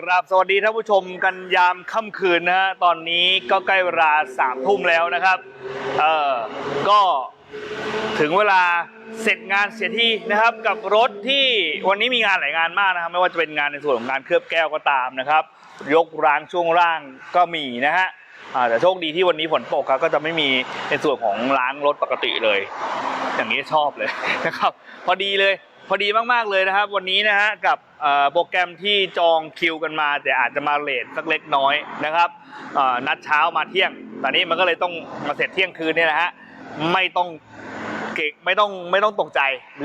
กราบสวัสดีท่านผู้ชมกันยามค่ำคืนนะฮะตอนนี้ก็ใกล้เวลาสามทุ่มแล้วนะครับเออก็ถึงเวลาเสร็จงานเสียทีนะครับกับรถที่วันนี้มีงานหลายงานมากนะครับ ไม่ว่าจะเป็นงานในส่วนของงานเคลือบแก้วก็ตามนะครับ ยกรางช่วงล่างก็มีนะฮะแต่โชคดีที่วันนี้ฝนตกครับก็จะไม่มีในส่วนของล้างรถปกติเลย อย่างนี้ชอบเลยนะครับ พอดีเลย พอดีมาก ๆ เลยนะครับ วันนี้นะฮะกับโปรแกรมที่จองคิวกันมา แต่อาจจะมาเลทสักเล็กน้อยนะครับนัดเช้ามาเที่ยง ตอนนี้มันก็เลยต้องมาเสร็จเที่ยงคืนเนี่ยนะฮะไม่ต้องเก่งไม่ต้องไม่ต้องตกใจ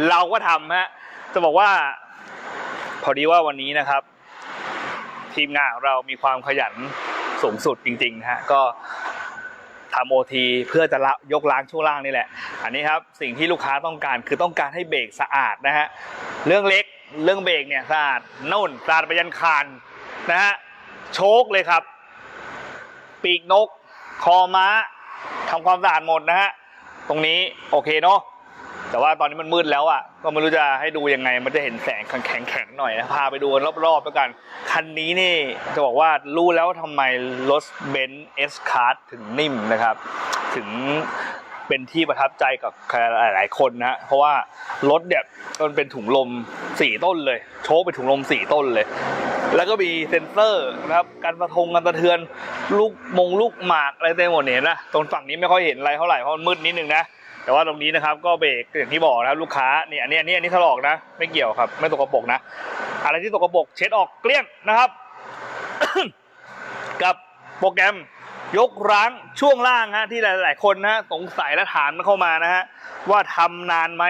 เราก็ทำฮะจะบอกว่า พอดีว่าวันนี้นะครับ ทีมงานของเรามีความขยันสูงสุดจริงๆนะฮะก็ ทำโอทีเพื่อจะละยกล้างช่วงล่างนี่แหละ อันนี้ครับสิ่งที่ลูกค้าต้องการคือต้องการให้เบรกสะอาดนะฮะเรื่องเล็กเรื่องเบรกเนี่ยสะอาดนุ่นสะอาดไปยันคานนะฮะโชคเลยครับ ปีกนก คอม้าทำความสะอาดหมดนะฮะตรงนี้โอเคเนาะ แต่ว่าตอนนี้มันมืดแล้วอะก็ไม่รู้จะให้ดูยังไง มันจะเห็นแสงแข็งๆหน่อยนะพาไปดูรอบๆแล้วกัน คันนี้นี่จะบอกว่ารู้แล้วทำไมรถเบนซ์เอสคาร์ถึงนิ่มนะครับ ถึงเป็นที่ประทับใจกับหลาย ๆ คนนะเพราะว่ารถเนี่ยมันเป็นถุงลมสี่ต้นเลย โชว์เป็นถุงลมสี่ต้นเลย แล้วก็มีเซ็นเซอร์นะครับการสะทงการสะเทือนลูกมงลูกหมากอะไรเต็มหมดเนี่ยนะตรงฝั่งนี้ไม่ค่อยเห็นอะไรเท่าไหร่เพราะมันมืดนิดนึงนะ แต่ว่าตรงนี้นะครับก็เบรกอย่างที่บอกนะลูกค้านี่อันนี้อันนี้อันนี้ถลอกนะ ไม่เกี่ยวครับ ไม่ตกกระปกนะ อะไรที่ตกกระปกเช็ดออกเกลี้ยงนะครับ กับโปรแกรมยกร้างช่วงล่างฮะที่หลาย ๆ คนนะสงสัยและถามมันเข้ามานะฮะว่าทำนานไหม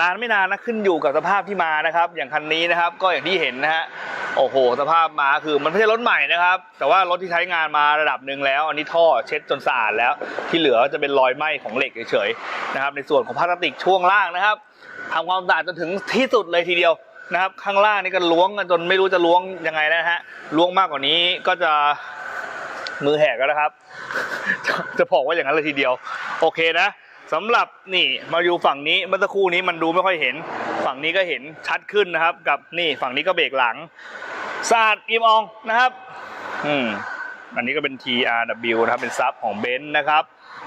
นานไม่นานนะขึ้นอยู่กับสภาพที่มานะครับ อย่างคันนี้นะครับ ก็อย่างที่เห็นนะฮะ โอ้โห สภาพมาคือมันไม่ใช่รถใหม่นะครับ แต่ว่ารถที่ใช้งานมาระดับหนึ่งแล้ว อันนี้ท่อเช็ดจนสะอาดแล้ว ที่เหลือจะเป็นรอยไหม้ของเหล็กเฉยๆนะครับ ในส่วนของพลาสติกช่วงล่างนะครับทำความสะอาดจนถึงที่สุดเลยทีเดียวนะครับ ข้างล่างนี่ก็ล้วงกันจนไม่รู้จะล้วงยังไงนะฮะล้วงมากกว่านี้ก็จะมือแหกแล้วนะครับ จะจะบอกว่าอย่างนั้นเลยทีเดียว โอเคนะสำหรับนี่มาอยู่ฝั่งนี้เมื่อสักครู่นี้มันดูไม่ค่อยเห็น ฝั่งนี้ก็เห็นชัดขึ้นนะครับ กับนี่ฝั่งนี้ก็เบรกหลังสะอาดอิมอองนะครับอืมอันนี้ก็เป็น TRW นะครับเป็นซับของเบนซ์นะครับ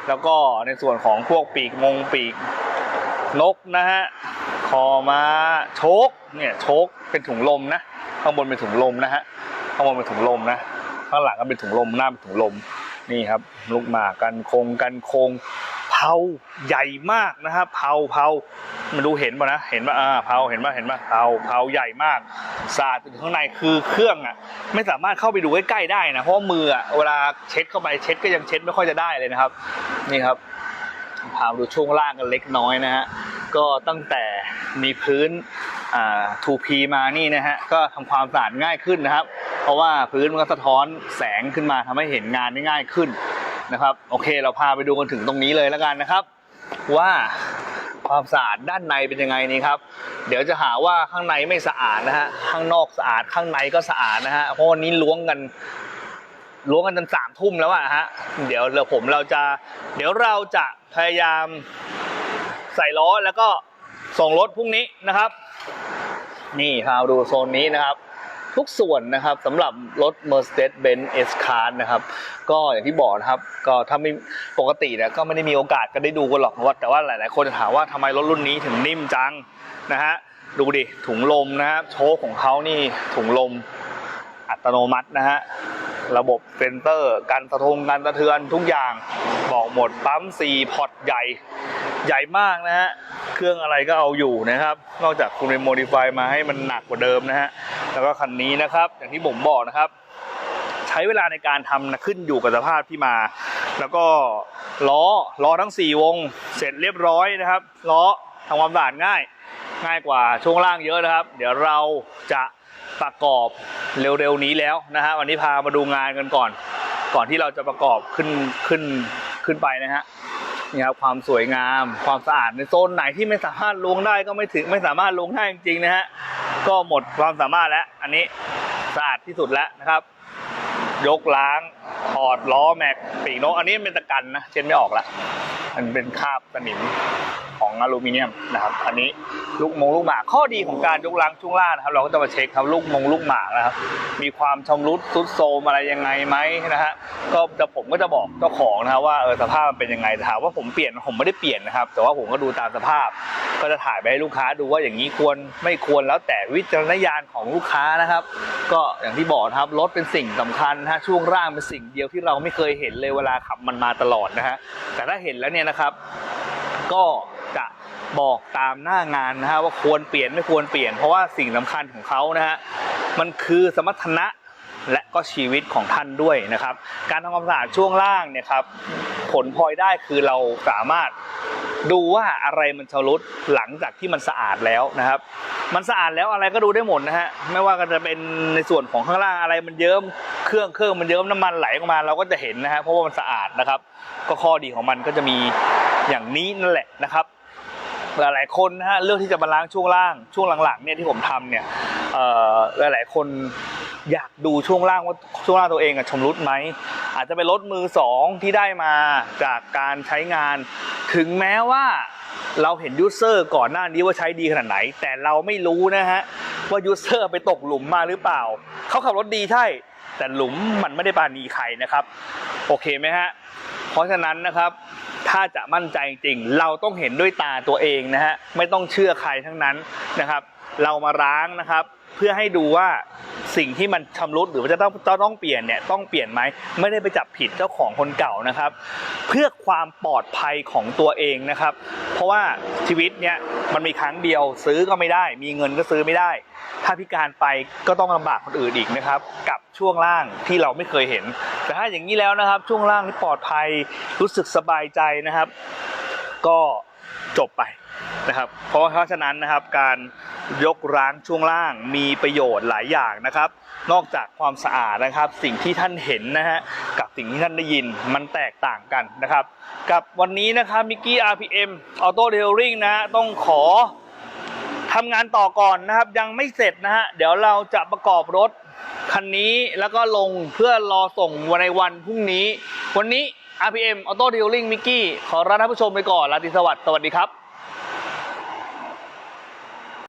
แล้วก็ในส่วนของพวกปีกมงปีกนกนะฮะคอมาโชคเนี่ยโชคเป็นถุงลมนะ ข้างบนเป็นถุงลมนะฮะข้างบนเป็นถุงลมนะ ข้างหลังก็เป็นถุงลมหน้าเป็นถุงลมนี่ครับ ลูกหมากกันโคงกันโคงเผาใหญ่มากนะครับเผาเผา มันดูเห็นป่ะนะ เห็นป่ะอ่าเผาเห็นป่ะเห็นป่ะเผาเผาใหญ่มากสาดถึงข้างในคือเครื่องอะ ไม่สามารถเข้าไปดูใกล้ๆได้นะเพราะมืออะเวลาเช็ดเข้าไปเช็ดก็ยังเช็ดไม่ค่อยจะได้เลยนะครับ นี่ครับพาดูช่วงล่างกันเล็กน้อยนะฮะก็ตั้งแต่มีพื้นอ่า 2P มานี่นะฮะก็ทำความสะอาดง่ายขึ้นนะครับ เพราะว่าพื้นมันก็สะท้อนแสงขึ้นมาทำให้เห็นงานได้ง่ายขึ้นนะครับ โอเคเราพาไปดูกันถึงตรงนี้เลยแล้วกันนะครับ ว่า ความสะอาดด้านในเป็นยังไงนี่ครับ เดี๋ยวจะหาว่าข้างในไม่สะอาดนะฮะข้างนอกสะอาดข้างในก็สะอาดนะฮะเพราะวันนี้ล้วงกันล้วงกันจนสามทุ่มแล้วอะฮะเดี๋ยวเราผมเราจะ เดี๋ยวเราจะพยายามใส่ล้อแล้วก็ส่งรถพรุ่งนี้นะครับ นี่พามาดูโซนนี้นะครับ ทุกส่วนนะครับสำหรับรถ Mercedes-Benz S-Class นะครับ ก็อย่างที่บอกนะครับ ก็ถ้าไม่ปกติเนี่ยก็ไม่ได้มีโอกาสก็ได้ดูกันหรอกเพราะว่าแต่ว่าหลาย ๆ คนจะถามว่าทำไมรถรุ่นนี้ถึงนิ่มจังนะฮะดูดิถุงลมนะฮะโชคของเขานี่ถุงลมอัตโนมัตินะฮะระบบเซนเตอร์การสะทงการสะเทือนทุกอย่างบอกหมดปั๊ม4พอร์ตใหญ่ใหญ่มากนะฮะเครื่องอะไรก็เอาอยู่นะครับ นอกจากคุณไปโมดิฟายมาให้มันหนักกว่าเดิมนะฮะ แล้วก็คันนี้นะครับ อย่างที่ผมบอกนะครับ ใช้เวลาในการทำนะขึ้นอยู่กับสภาพที่มา แล้วก็ล้อล้อทั้ง 4 วง เสร็จเรียบร้อยนะครับล้อทำความสะอาดง่าย ง่ายกว่าช่วงล่างเยอะนะครับ เดี๋ยวเราจะประกอบเร็วๆนี้แล้วนะฮะวันนี้พามาดูงานกันก่อน ก่อนที่เราจะประกอบขึ้นขึ้นขึ้นไปนะฮะ นี่ครับความสวยงามความสะอาดในโซนไหนที่ไม่สามารถลงได้ก็ไม่ถึงไม่สามารถลงได้จริงๆนะฮะก็หมดความสามารถแล้ว อันนี้สะอาดที่สุดแล้วนะครับ ยกล้างถอดล้อแม็กปีกนกอันนี้เป็นตะกันนะเช็ดไม่ออกละมันเป็นคราบสนิมของอลูมิเนียมนะครับอันนี้ลูกมงลูกหมากข้อดีของการยกล้างช่วงล่างนะครับ เราก็จะมาเช็คครับลูกมงลูกหมากนะครับ มีความชำรุดทรุดโทรมอะไรยังไงไหมนะฮะก็จะผมก็จะบอกเจ้าของนะครับว่าเออสภาพมันเป็นยังไงถามว่าผมเปลี่ยนผมไม่ได้เปลี่ยนนะครับ แต่ว่าผมก็ดูตามสภาพ ก็จะถ่ายไปให้ลูกค้าดูว่าอย่างนี้ควรไม่ควรแล้วแต่วิจารณญาณของลูกค้านะครับ ก็อย่างที่บอกครับรถเป็นสิ่งสำคัญนะฮะช่วงร่างเป็นสิ่งเดียวที่เราไม่เคยเห็นเลยเวลาขับมันมาตลอดนะฮะแต่ถ้าเห็นแล้วเนี่ยนะครับ ก็จะบอกตามหน้างานนะฮะว่าควรเปลี่ยนไม่ควรเปลี่ยน เพราะว่าสิ่งสำคัญของเขานะฮะมันคือสมรรถนะ และก็ชีวิตของท่านด้วยนะครับ การทำความสะอาดช่วงล่างเนี่ยครับผลพลอยได้คือเราสามารถดูว่าอะไรมันชำรุดหลังจากที่มันสะอาดแล้วนะครับ มันสะอาดแล้วอะไรก็ดูได้หมดนะฮะไม่ว่าจะเป็นในส่วนของข้างล่างอะไรมันเยิ้มเครื่องเครื่องมันเยิ้มน้ำมันไหลออกมาเราก็จะเห็นนะฮะเพราะว่ามันสะอาดนะครับ ก็ข้อดีของมันก็จะมีอย่างนี้นั่นแหละนะครับหลายๆคนนะฮะเลือกที่จะมาล้างช่วงล่างช่วงหลังๆเนี่ยที่ผมทำเนี่ยหลายๆคน อยากดูช่วงล่างว่าช่วงล่างตัวเองอะชำรุดไหมอาจจะเป็นรถมือสองที่ได้มาจากการใช้งาน ถึงแม้ว่าเราเห็นยูเซอร์ก่อนหน้านี้ว่าใช้ดีขนาดไหน แต่เราไม่รู้นะฮะว่ายูเซอร์ไปตกหลุมมาหรือเปล่า เขาขับรถดีใช่ แต่หลุมมันไม่ได้ปานีใครนะครับ โอเคไหมฮะ เพราะฉะนั้นนะครับ ถ้าจะมั่นใจจริง เราต้องเห็นด้วยตาตัวเองนะฮะ ไม่ต้องเชื่อใครทั้งนั้นนะครับ เรามาล้างนะครับ เพื่อให้ดูว่า สิ่งที่มันชำรุดหรือว่าจะต้องจะต้องเปลี่ยนเนี่ยต้องเปลี่ยนไหมไม่ได้ไปจับผิดเจ้าของคนเก่านะครับ เพื่อความปลอดภัยของตัวเองนะครับ เพราะว่าชีวิตเนี่ยมันมีครั้งเดียวซื้อก็ไม่ได้ มีเงินก็ซื้อไม่ได้ ถ้าพิการไปก็ต้องลำบากคนอื่นอีกนะครับ กับช่วงล่างที่เราไม่เคยเห็น แต่ถ้าอย่างนี้แล้วนะครับ ช่วงล่างที่ปลอดภัยรู้สึกสบายใจนะครับ ก็จบไป นะครับ เพราะเพราะฉะนั้นนะครับการยกร้างช่วงล่างมีประโยชน์หลายอย่างนะครับ นอกจากความสะอาดนะครับ สิ่งที่ท่านเห็นนะฮะกับสิ่งที่ท่านได้ยินมันแตกต่างกันนะครับ กับวันนี้นะครับมิกกี้ RPM Auto Detailing นะฮะต้องขอทำงานต่อก่อนนะครับ ยังไม่เสร็จนะฮะเดี๋ยวเราจะประกอบรถคันนี้แล้วก็ลงเพื่อรอส่งวันในวันพรุ่งนี้ วันนี้ RPM Auto Detailing มิกกี้ขอลาท่านผู้ชมไปก่อนลาตรีสวัสดิ์สวัสดีครับ